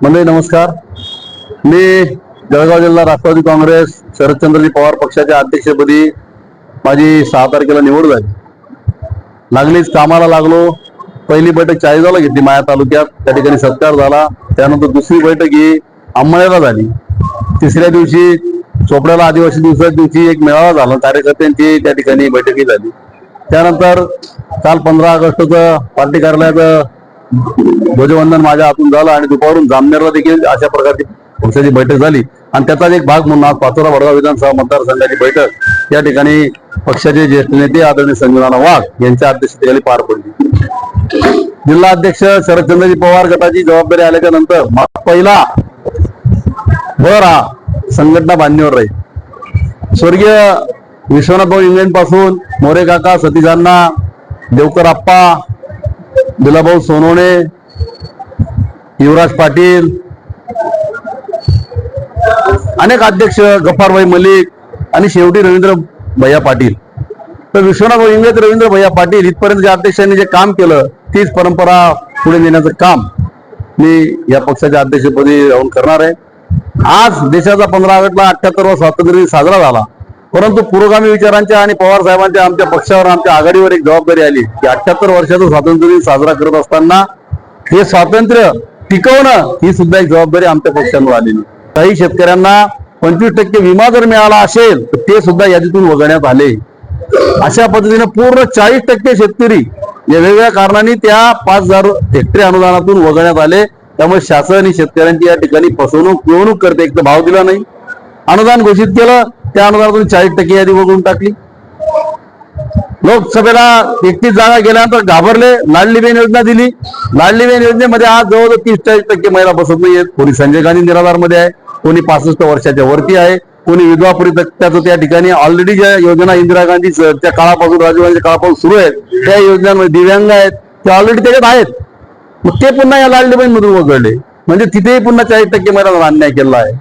मंडळी नमस्कार. मी जळगाव जिल्हा राष्ट्रवादी काँग्रेस शरदचंद्रजी पवार पक्षाच्या अध्यक्षपदी माझी सहा तारखेला निवड झाली. लागलीच कामाला लागलो. पहिली बैठक चाळीसाला घेतली माया तालुक्यात. त्या ठिकाणी सत्कार झाला. त्यानंतर दुसरी बैठक ही अंमळ्याला झाली. तिसऱ्या दिवशी चोपड्याला आदिवासी दिवसाच्या दिवशी एक मेळावा झाला. कार्यकर्त्यांची त्या ठिकाणी बैठकी झाली. त्यानंतर काल पंधरा ऑगस्टचं पार्टी कार्यालयाचं ध्वजवंदन माझ्या हातून झालं आणि दुपारून जामनेरला देखील अशा प्रकारची पक्षाची बैठक झाली. आणि त्याचाच एक भाग म्हणून आज पाचोरा वडगाव विधानसभा मतदारसंघाची बैठक. या ठिकाणी पक्षाचे ज्येष्ठ नेते आदरणीय संजना वाघ यांच्या अध्यक्षतेखाली पार पडली. जिल्हा अध्यक्ष शरदचंद्रजी पवार गटाची जबाबदारी आल्याच्यानंतर पहिला भर हा संघटना बांधणीवर राहील. स्वर्गीय विश्वनाथ भाऊ इंग्लंडपासून मोरे काका सतीजांना देवकर आप्पा दिलाभाऊ सोनवणे युवराज पाटील अनेक अध्यक्ष गफ्फारभाई मलिक आणि शेवटी रवींद्र भैया पाटील. तर विश्वनाथ भाऊ इंग्रज रवींद्र भैया पाटील इथपर्यंत ज्या अध्यक्षांनी जे काम केलं तीच परंपरा पुढे नेण्याचं काम मी या पक्षाच्या अध्यक्षपदी राहून करणार आहे. आज देशाचा पंधरा ऑगस्टला अठ्ठ्याहत्तरवा स्वातंत्र्य दिन साजरा झाला. परंतु पुरोगामी विचारांच्या आणि पवार साहेबांच्या आमच्या पक्षावर आमच्या आघाडीवर एक जबाबदारी आली. की अठ्याहत्तर वर्षाचा स्वातंत्र्य दिन साजरा करत असताना हे स्वातंत्र्य टिकवणं ही सुद्धा एक जबाबदारी आमच्या पक्षांवर आलेली. काही शेतकऱ्यांना पंचवीस टक्के विमा जर मिळाला असेल तर ते सुद्धा यादीतून वगळण्यात आले. अशा पद्धतीने पूर्ण चाळीस टक्के शेतकरी या वेगवेगळ्या कारणांनी त्या पाच हजार हेक्टरी अनुदानातून वगळण्यात आले. त्यामुळे शासन ही शेतकऱ्यांची या ठिकाणी फसवणूक पिळवणूक करते एक तर भाव दिला नाही. अनुदान घोषित केलं त्या तुम्ही चाळीस टक्के यादी वगळून टाकली. लोकसभेला एकतीस जागा गेल्यानंतर घाबरले. लाडली बहीण योजना दिली. लाडली बहीण योजनेमध्ये आज जवळजवळ तीस चाळीस टक्के महिला बसत नाहीयेत. कोणी संजय गांधी निराधारमध्ये आहे कोणी पासष्ट वर्षाच्या वरती आहे कोणी विधवा परित्यक्त्याचं त्या ठिकाणी ऑलरेडी ज्या योजना इंदिरा गांधी त्या काळापासून राजीव गांधी काळापासून सुरू आहेत त्या योजनांमध्ये दिव्यांग आहेत ते ऑलरेडी त्याच्यात आहेत. मग ते पुन्हा या लाडली बहीणमधून वगळले. म्हणजे तिथेही पुन्हा चाळीस टक्के महिलांना अन्याय केला आहे.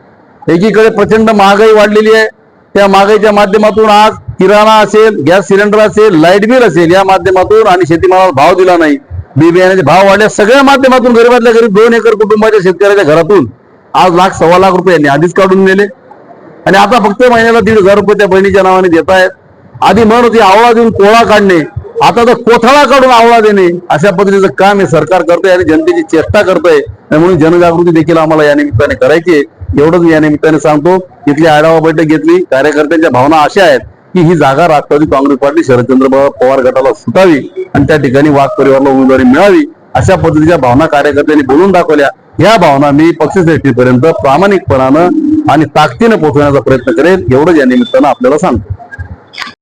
एकीकडे प्रचंड महागाई वाढलेली आहे. त्या महागाईच्या माध्यमातून आज किराणा असेल गॅस सिलेंडर असेल लाइट बिल असेल या माध्यमातून आणि शेतीमालाला भाव दिला नाही. बी बियाण्याचे भाव वाढले सगळ्या माध्यमातून गरीबातल्या गरीब दोन एकर कुटुंबाच्या शेतकऱ्याच्या घरातून आज लाख सव्वा लाख रुपये यांनी आधीच काढून नेले आणि आता फक्त महिन्याला दीड हजार रुपये त्या बहिणीच्या नावाने देत आहेत आधी म्हणत होती आवळा देऊन कोळा काढणे. आता तर कोथळा काढून आवळा देणे. अशा पद्धतीचं काम हे सरकार करतोय आणि जनतेची चेष्टा करतोय. म्हणून जनजागृती देखील आम्हाला या निमित्ताने करायची आहे. एवढंच या निमित्ताने सांगतो इथली आढावा बैठक घेतली. कार्यकर्त्यांच्या भावना अशा आहेत की ही जागा राष्ट्रवादी काँग्रेस पार्टी शरदचंद्र पवार गटाला सुटावी आणि त्या ठिकाणी वाघ परिवाराला उमेदवारी मिळावी अशा पद्धतीच्या भावना कार्यकर्त्यांनी बोलून दाखवल्या. या भावना मी पक्षश्रेष्ठीपर्यंत प्रामाणिकपणानं आणि ताकदीनं पोहोचवण्याचा प्रयत्न करेल एवढंच या निमित्तानं आपल्याला सांगतो.